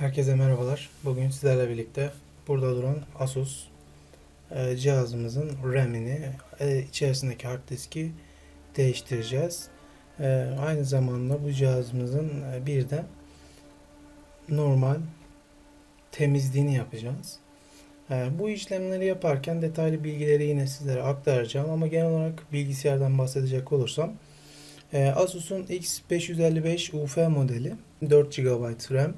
Herkese merhabalar. Bugün sizlerle birlikte burada duran Asus e, cihazımızın RAM'ini, e, içerisindeki hard diski değiştireceğiz. E, aynı zamanda bu cihazımızın e, bir de normal temizliğini yapacağız. E, bu işlemleri yaparken detaylı bilgileri yine sizlere aktaracağım ama genel olarak bilgisayardan bahsedecek olursam e, Asus'un X555 UF modeli 4 GB RAM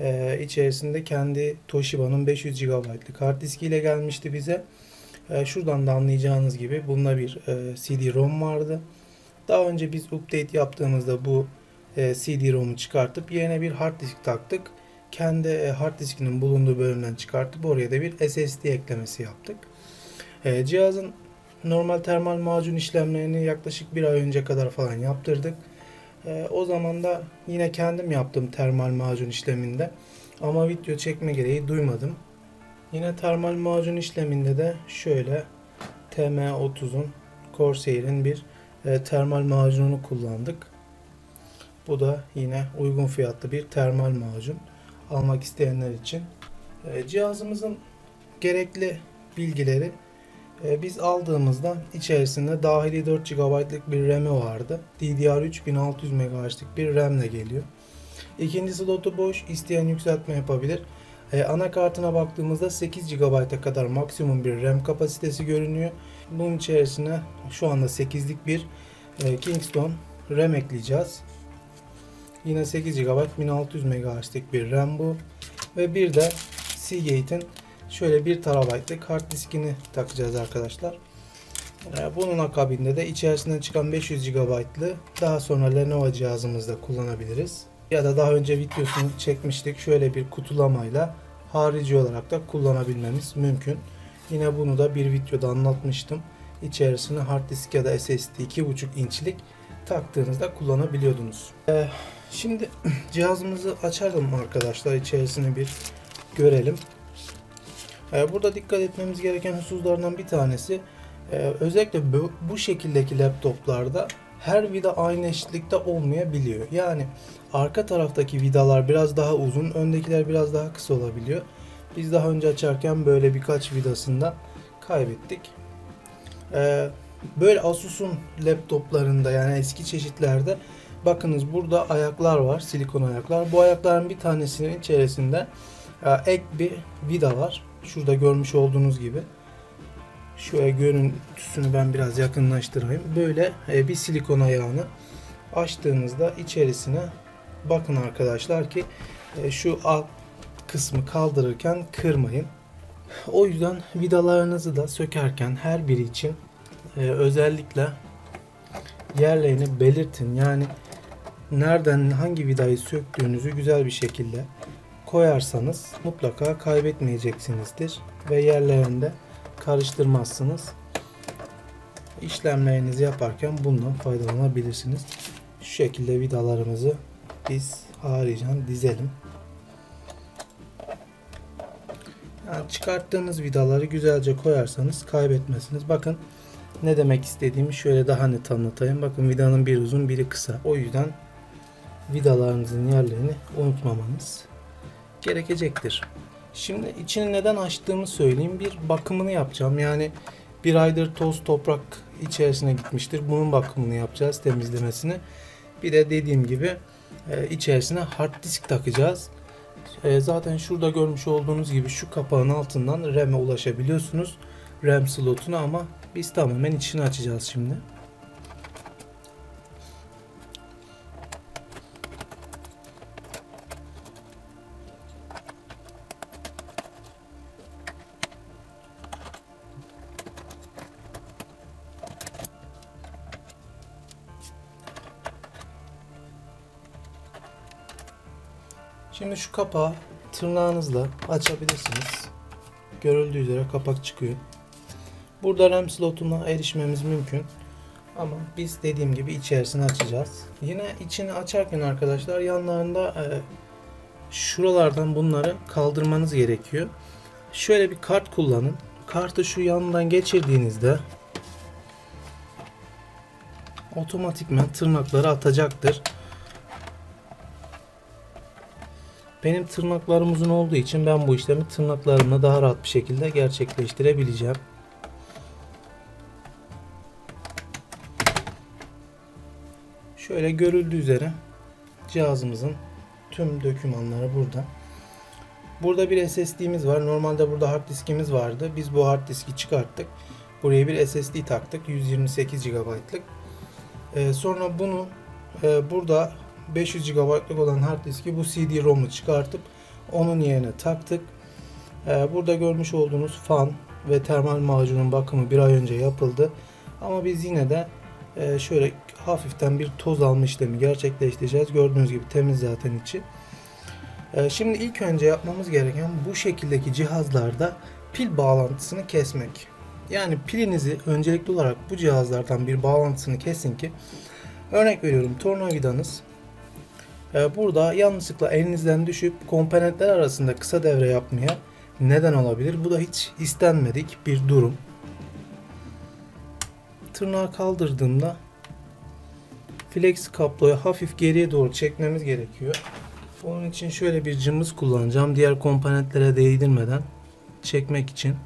ee, içerisinde kendi Toshiba'nın 500 GB'lık hard diskiyle gelmişti bize. Ee, şuradan da anlayacağınız gibi bunda bir e, CD-ROM vardı. Daha önce biz update yaptığımızda bu e, CD-ROM'u çıkartıp yerine bir hard disk taktık. Kendi e, hard diskinin bulunduğu bölümden çıkartıp oraya da bir SSD eklemesi yaptık. E, cihazın normal termal macun işlemlerini yaklaşık bir ay önce kadar falan yaptırdık. Ee, o zaman da yine kendim yaptım termal macun işleminde. Ama video çekme gereği duymadım. Yine termal macun işleminde de şöyle TM30'un Corsair'in bir e, termal macununu kullandık. Bu da yine uygun fiyatlı bir termal macun. Almak isteyenler için. E, cihazımızın gerekli bilgileri e, biz aldığımızda içerisinde dahili 4 GB'lık bir RAM'i vardı. DDR3 1600 MHz'lik bir RAM geliyor. İkinci slotu boş, isteyen yükseltme yapabilir. E, anakartına baktığımızda 8 GB'a kadar maksimum bir RAM kapasitesi görünüyor. Bunun içerisine şu anda 8'lik bir e, Kingston RAM ekleyeceğiz. Yine 8 GB 1600 MHz'lik bir RAM bu. Ve bir de Seagate'in şöyle 1 TB'lık hard diskini takacağız arkadaşlar. Ee, Bunun akabinde de içerisinden çıkan 500 GB'lı daha sonra Lenovo cihazımızda kullanabiliriz. Ya da daha önce videosunu çekmiştik. Şöyle bir kutulamayla harici olarak da kullanabilmemiz mümkün. Yine bunu da bir videoda anlatmıştım. İçerisine hard disk ya da SSD 2.5 inçlik taktığınızda kullanabiliyordunuz. Ee, şimdi cihazımızı açalım arkadaşlar. İçerisini bir görelim. Ee, Burada dikkat etmemiz gereken hususlardan bir tanesi e, özellikle bu, şekildeki laptoplarda her vida aynı eşitlikte olmayabiliyor. Yani arka taraftaki vidalar biraz daha uzun, öndekiler biraz daha kısa olabiliyor. Biz daha önce açarken böyle birkaç vidasında kaybettik. Ee, Böyle Asus'un laptoplarında yani eski çeşitlerde bakınız burada ayaklar var, silikon ayaklar. Bu ayakların bir tanesinin içerisinde e, ek bir vida var. Şurada görmüş olduğunuz gibi. Şöyle görüntüsünü ben biraz yakınlaştırayım. Böyle e, bir silikon ayağını açtığınızda içerisine bakın arkadaşlar ki e, şu alt kısmı kaldırırken kırmayın. O yüzden vidalarınızı da sökerken her biri için e, özellikle yerlerini belirtin. Yani nereden hangi vidayı söktüğünüzü güzel bir şekilde koyarsanız mutlaka kaybetmeyeceksinizdir ve yerlerinde karıştırmazsınız. İşlemlerinizi yaparken bundan faydalanabilirsiniz. Şu şekilde vidalarımızı biz haricen dizelim. Yani çıkarttığınız vidaları güzelce koyarsanız kaybetmezsiniz. Bakın ne demek istediğimi şöyle daha net anlatayım. Bakın vidanın biri uzun biri kısa. O yüzden vidalarınızın yerlerini unutmamanız gerekecektir. Şimdi içini neden açtığımı söyleyeyim. Bir bakımını yapacağım. Yani bir aydır toz toprak içerisine gitmiştir. Bunun bakımını yapacağız, temizlemesini. Bir de dediğim gibi e, içerisine hard disk takacağız. E, zaten şurada görmüş olduğunuz gibi şu kapağın altından RAM'e ulaşabiliyorsunuz. RAM slotuna ama biz tamamen içini açacağız şimdi. Şimdi şu kapağı tırnağınızla açabilirsiniz. Görüldüğü üzere kapak çıkıyor. Burada RAM slotuna erişmemiz mümkün. Ama biz dediğim gibi içerisini açacağız. Yine içini açarken arkadaşlar yanlarında e, şuralardan bunları kaldırmanız gerekiyor. Şöyle bir kart kullanın. Kartı şu yanından geçirdiğinizde otomatikman tırnakları atacaktır. Benim tırnaklarım uzun olduğu için ben bu işlemi tırnaklarımla daha rahat bir şekilde gerçekleştirebileceğim. Şöyle görüldüğü üzere cihazımızın tüm dokümanları burada. Burada bir SSD'miz var. Normalde burada hard diskimiz vardı. Biz bu hard diski çıkarttık. Buraya bir SSD taktık. 128 GB'lık. Ee, sonra bunu e, burada 500 GB'lık olan hard diski bu CD-ROM'u çıkartıp onun yerine taktık. Ee, burada görmüş olduğunuz fan ve termal macunun bakımı bir ay önce yapıldı. Ama biz yine de e, şöyle hafiften bir toz alma işlemi gerçekleştireceğiz. Gördüğünüz gibi temiz zaten içi. Ee, Şimdi ilk önce yapmamız gereken bu şekildeki cihazlarda pil bağlantısını kesmek. Yani pilinizi öncelikli olarak bu cihazlardan bir bağlantısını kesin ki örnek veriyorum tornavidanız burada yanlışlıkla elinizden düşüp komponentler arasında kısa devre yapmaya neden olabilir. Bu da hiç istenmedik bir durum. Tırnağı kaldırdığımda flex kabloyu hafif geriye doğru çekmemiz gerekiyor. Onun için şöyle bir cımbız kullanacağım. Diğer komponentlere değdirmeden çekmek için.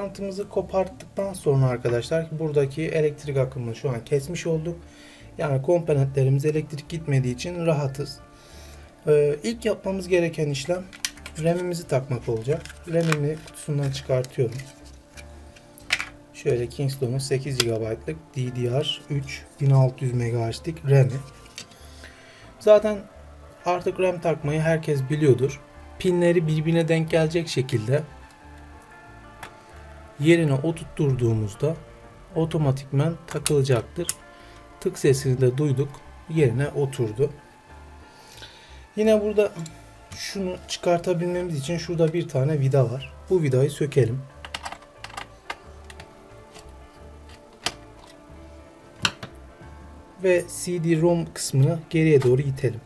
Bağlantımızı koparttıktan sonra arkadaşlar buradaki elektrik akımını şu an kesmiş olduk. Yani komponentlerimiz elektrik gitmediği için rahatız. Ee, ilk yapmamız gereken işlem RAM'imizi takmak olacak. RAM'imi kutusundan çıkartıyorum. Şöyle Kingston'un 8 GB'lık DDR3 1600 MHz'lik RAM'i. Zaten artık RAM takmayı herkes biliyordur. Pinleri birbirine denk gelecek şekilde yerine oturtturduğumuzda otomatikmen takılacaktır. Tık sesini de duyduk. Yerine oturdu. Yine burada şunu çıkartabilmemiz için şurada bir tane vida var. Bu vidayı sökelim. ve CD-ROM kısmını geriye doğru itelim.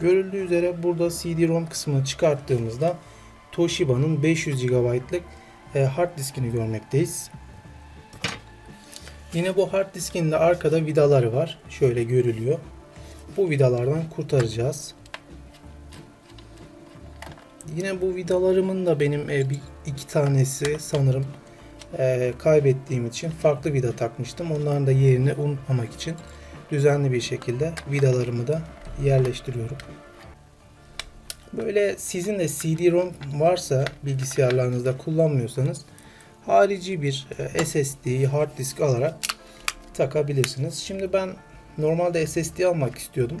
Görüldüğü üzere burada CD-ROM kısmını çıkarttığımızda Toshiba'nın 500 GB'lık e, hard diskini görmekteyiz. Yine bu hard diskin de arkada vidaları var. Şöyle görülüyor. Bu vidalardan kurtaracağız. Yine bu vidalarımın da benim e, iki tanesi sanırım e, kaybettiğim için farklı vida takmıştım. Onların da yerini unutmamak için düzenli bir şekilde vidalarımı da yerleştiriyorum. Böyle sizin de CD-ROM varsa bilgisayarlarınızda kullanmıyorsanız harici bir e, SSD, hard disk alarak takabilirsiniz. Şimdi ben normalde SSD almak istiyordum.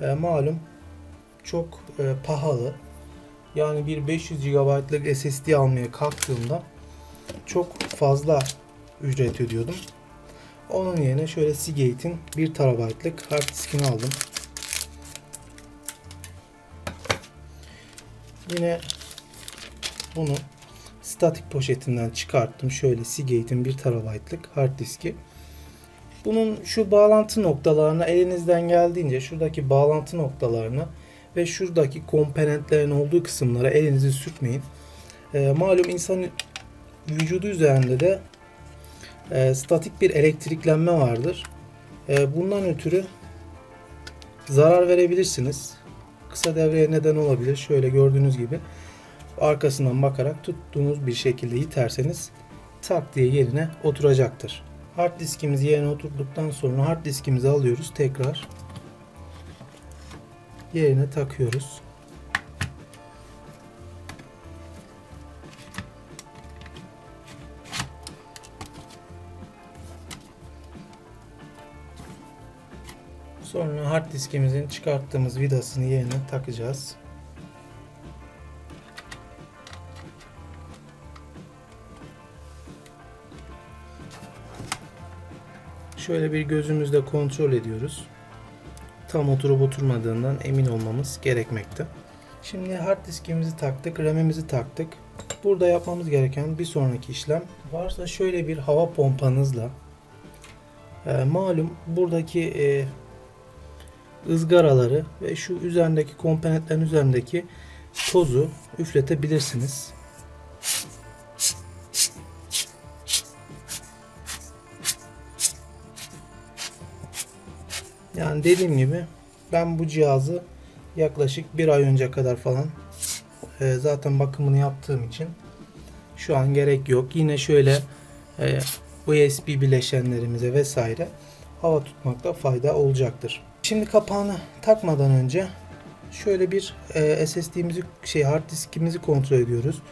E, malum çok e, pahalı. Yani bir 500 GB'lık SSD almaya kalktığımda çok fazla ücret ödüyordum. Onun yerine şöyle Seagate'in 1 TB'lık hard diskini aldım. Yine bunu statik poşetinden çıkarttım. Şöyle Seagate'in 1 TB'lık hard diski. Bunun şu bağlantı noktalarına elinizden geldiğince şuradaki bağlantı noktalarına ve şuradaki komponentlerin olduğu kısımlara elinizi sürtmeyin. E, malum insan vücudu üzerinde de e, statik bir elektriklenme vardır. E, bundan ötürü zarar verebilirsiniz. Kısa devreye neden olabilir. Şöyle gördüğünüz gibi arkasından bakarak tuttuğunuz bir şekilde iterseniz tak diye yerine oturacaktır. Hard diskimiz yerine oturduktan sonra hard diskimizi alıyoruz tekrar yerine takıyoruz. Sonra hard diskimizin çıkarttığımız vidasını yerine takacağız. Şöyle bir gözümüzle kontrol ediyoruz. Tam oturup oturmadığından emin olmamız gerekmekte. Şimdi hard diskimizi taktık, RAM'imizi taktık. Burada yapmamız gereken bir sonraki işlem varsa şöyle bir hava pompanızla e, malum buradaki e, ızgaraları ve şu üzerindeki komponentlerin üzerindeki tozu üfletebilirsiniz. Yani dediğim gibi ben bu cihazı yaklaşık bir ay önce kadar falan e, zaten bakımını yaptığım için şu an gerek yok. Yine şöyle e, USB bileşenlerimize vesaire hava tutmakta fayda olacaktır. Şimdi kapağını takmadan önce şöyle bir e, SSD'mizi şey hard diskimizi kontrol ediyoruz.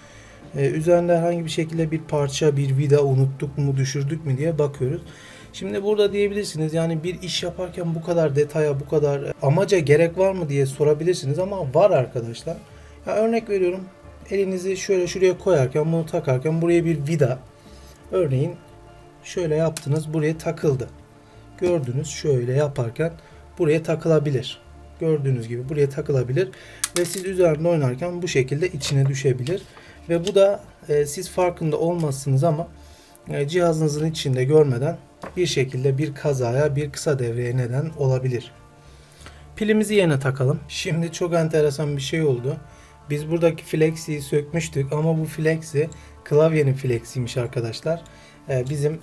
E, üzerinde herhangi bir şekilde bir parça, bir vida unuttuk mu, düşürdük mü diye bakıyoruz. Şimdi burada diyebilirsiniz yani bir iş yaparken bu kadar detaya, bu kadar amaca gerek var mı diye sorabilirsiniz ama var arkadaşlar. Ya örnek veriyorum. Elinizi şöyle şuraya koyarken, bunu takarken buraya bir vida. Örneğin şöyle yaptınız, buraya takıldı. Gördünüz şöyle yaparken buraya takılabilir. Gördüğünüz gibi buraya takılabilir ve siz üzerinde oynarken bu şekilde içine düşebilir. Ve bu da e, siz farkında olmazsınız ama e, cihazınızın içinde görmeden bir şekilde bir kazaya, bir kısa devreye neden olabilir. Pilimizi yerine takalım. Şimdi çok enteresan bir şey oldu. Biz buradaki flexiyi sökmüştük ama bu flexi klavyenin flexiymiş arkadaşlar. E, bizim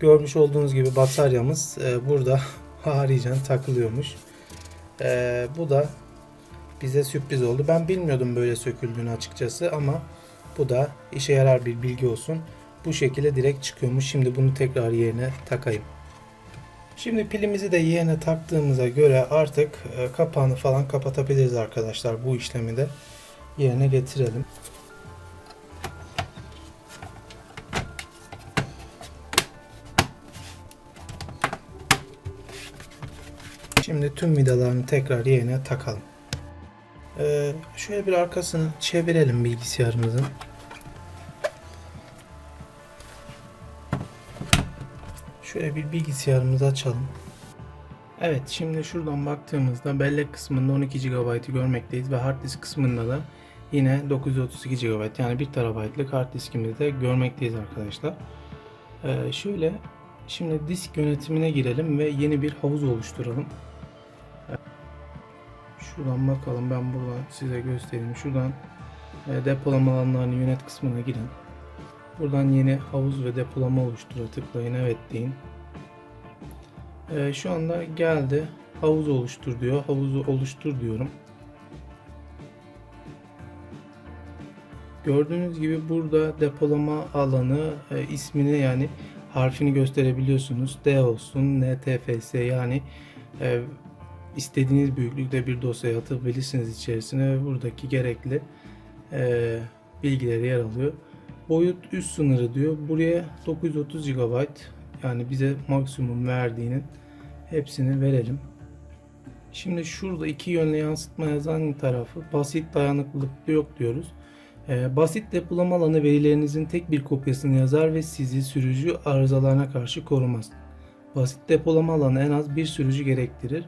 görmüş olduğunuz gibi bataryamız e, burada haricen takılıyormuş. E, bu da bize sürpriz oldu. Ben bilmiyordum böyle söküldüğünü açıkçası ama bu da işe yarar bir bilgi olsun. Bu şekilde direkt çıkıyormuş. Şimdi bunu tekrar yerine takayım. Şimdi pilimizi de yerine taktığımıza göre artık e, kapağını falan kapatabiliriz arkadaşlar. Bu işlemi de yerine getirelim. Şimdi tüm vidalarını tekrar yerine takalım. Ee, şöyle bir arkasını çevirelim bilgisayarımızın. Şöyle bir bilgisayarımızı açalım. Evet şimdi şuradan baktığımızda bellek kısmında 12 GB'ı görmekteyiz ve hard disk kısmında da yine 932 GB yani 1 TB'lık hard diskimizi de görmekteyiz arkadaşlar. Ee, şöyle şimdi disk yönetimine girelim ve yeni bir havuz oluşturalım. Şuradan bakalım ben buradan size göstereyim. Şuradan e, depolama alanlarını yönet kısmına girin. Buradan yeni havuz ve depolama oluştura tıklayın. Evet deyin. E, şu anda geldi. Havuz oluştur diyor. Havuzu oluştur diyorum. Gördüğünüz gibi burada depolama alanı e, ismini yani harfini gösterebiliyorsunuz. D olsun, NTFS yani e, istediğiniz büyüklükte bir dosya atabilirsiniz içerisine ve buradaki gerekli e, bilgileri yer alıyor. Boyut üst sınırı diyor. Buraya 930 GB yani bize maksimum verdiğinin hepsini verelim. Şimdi şurada iki yönlü yansıtma yazan tarafı basit dayanıklılık yok diyoruz. Ee, basit depolama alanı verilerinizin tek bir kopyasını yazar ve sizi sürücü arızalarına karşı korumaz. Basit depolama alanı en az bir sürücü gerektirir.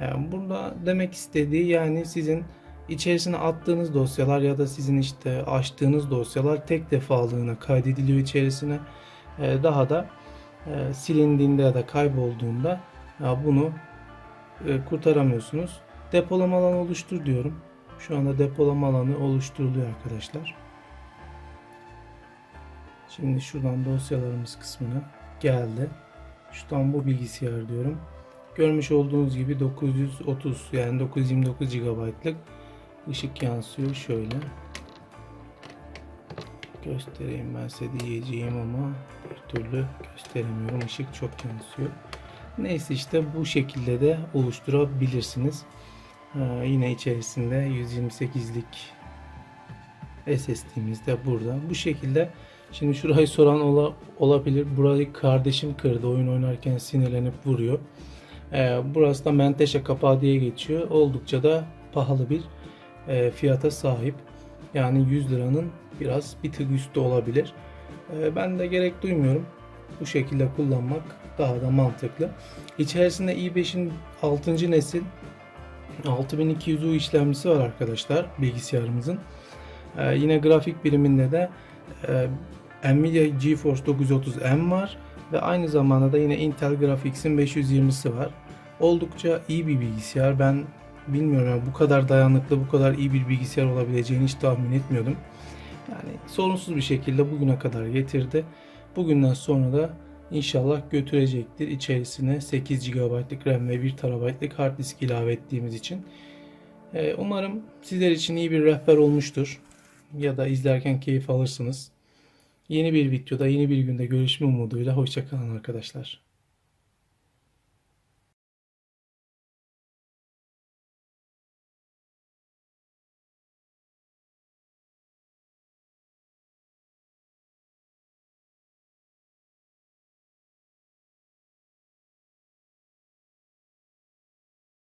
Yani burada demek istediği yani sizin içerisine attığınız dosyalar ya da sizin işte açtığınız dosyalar tek defalığına kaydediliyor içerisine. Ee, daha da e, silindiğinde ya da kaybolduğunda ya bunu e, kurtaramıyorsunuz. Depolama alanı oluştur diyorum. Şu anda depolama alanı oluşturuluyor arkadaşlar. Şimdi şuradan dosyalarımız kısmına geldi. Şuradan bu bilgisayar diyorum. Görmüş olduğunuz gibi 930 yani 929 GB'lık ışık yansıyor şöyle. Göstereyim ben size diyeceğim ama bir türlü gösteremiyorum. Işık çok yansıyor. Neyse işte bu şekilde de oluşturabilirsiniz. Ee, yine içerisinde 128'lik SSD'miz de burada. Bu şekilde şimdi şurayı soran ola, olabilir. Burayı kardeşim kırdı. Oyun oynarken sinirlenip vuruyor. Ee, burası da menteşe kapağı diye geçiyor. Oldukça da pahalı bir e, fiyata sahip. Yani 100 liranın biraz bir tık üstü olabilir. E, ben de gerek duymuyorum. Bu şekilde kullanmak daha da mantıklı. İçerisinde i5'in 6. nesil 6200U işlemcisi var arkadaşlar bilgisayarımızın. E, yine grafik biriminde de e, Nvidia GeForce 930M var ve aynı zamanda da yine Intel Graphics'in 520'si var. Oldukça iyi bir bilgisayar. Ben bilmiyorum yani bu kadar dayanıklı, bu kadar iyi bir bilgisayar olabileceğini hiç tahmin etmiyordum. Yani sorunsuz bir şekilde bugüne kadar getirdi. Bugünden sonra da inşallah götürecektir içerisine 8 GB'lık RAM ve 1 TB'lık hard disk ilave ettiğimiz için. Ee, umarım sizler için iyi bir rehber olmuştur ya da izlerken keyif alırsınız. Yeni bir videoda, yeni bir günde görüşme umuduyla hoşçakalın arkadaşlar.